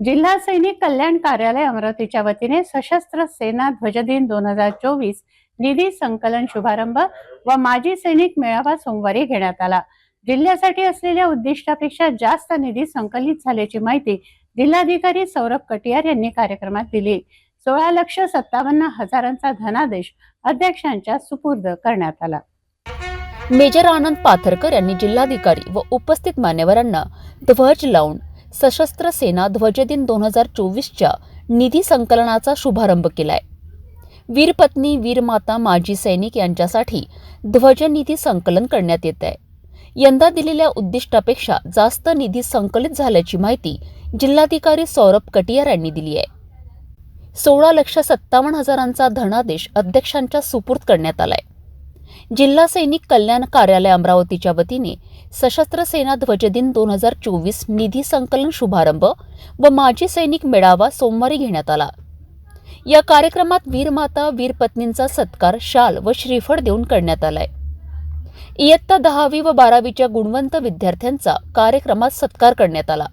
जिल्हा सैनिक कल्याण कार्यालय अमरावतीच्या वतीने सशस्त्र सेना ध्वजदिन दोन हजार चोवीस निधी संकलन शुभारंभ व माजी सैनिक मेळावा सोमवारी घेण्यात आला. जिल्ह्यासाठी असलेल्या उद्दिष्टापेक्षा जास्त निधी संकलित झाल्याची माहिती जिल्हाधिकारी सौरभ कटियार यांनी कार्यक्रमात दिली. सोळा लक्ष सत्तावन्न हजारांचा धनादेश अध्यक्षांच्या सुपूर्द करण्यात आला. मेजर आनंद पाथरकर यांनी जिल्हाधिकारी व उपस्थित मान्यवरांना ध्वज लावून सशस्त्र सेना ध्वजदिन दोन हजार चोवीसच्या निधी संकलनाचा शुभारंभ केलाय. वीरपत्नी वीरमाता माजी सैनिक यांच्यासाठी ध्वज निधी संकलन करण्यात येत आहे यंदा दिलेल्या उद्दिष्टापेक्षा जास्त निधी संकलित झाल्याची माहिती जिल्हाधिकारी सौरभ कटियार यांनी दिली आहे. सोळा लक्ष सत्तावन्न हजारांचा धनादेश अध्यक्षांच्या सुपूर्द करण्यात आलाय. जिल्हा सैनिक कल्याण कार्यालय अमरावतीच्या वतीने सशस्त्र सेना ध्वजदिन दोन हजार चोवीस निधी संकलन शुभारंभ व माजी सैनिक मेळावा सोमवारी घेण्यात आला. या कार्यक्रमात वीरमाता वीरपत्नींचा सत्कार शाल व श्रीफळ देऊन करण्यात आलाय. इयत्ता दहावी व बारावीच्या गुणवंत विद्यार्थ्यांचा कार्यक्रमात सत्कार करण्यात आला.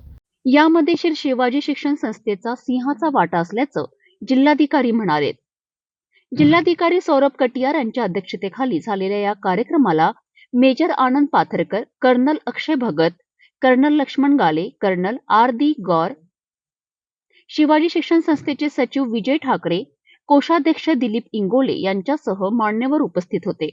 यामध्ये श्री शिवाजी शिक्षण संस्थेचा सिंहाचा वाटा असल्याचं जिल्हाधिकारी म्हणाले जिल्हाधिकारी सौरभ कटियार यांच्या अध्यक्षतेखाली झालेल्या या कार्यक्रमाला major Anand Pathrakar colonel Akshay Bhagat colonel Laxman Gale colonel R D Gaur Shivaji शिक्षण संस्थेचे सचिव विजय ठाकरे कोषाध्यक्ष दिलीप इंगोले यांच्यासह मान्यवर उपस्थित होते.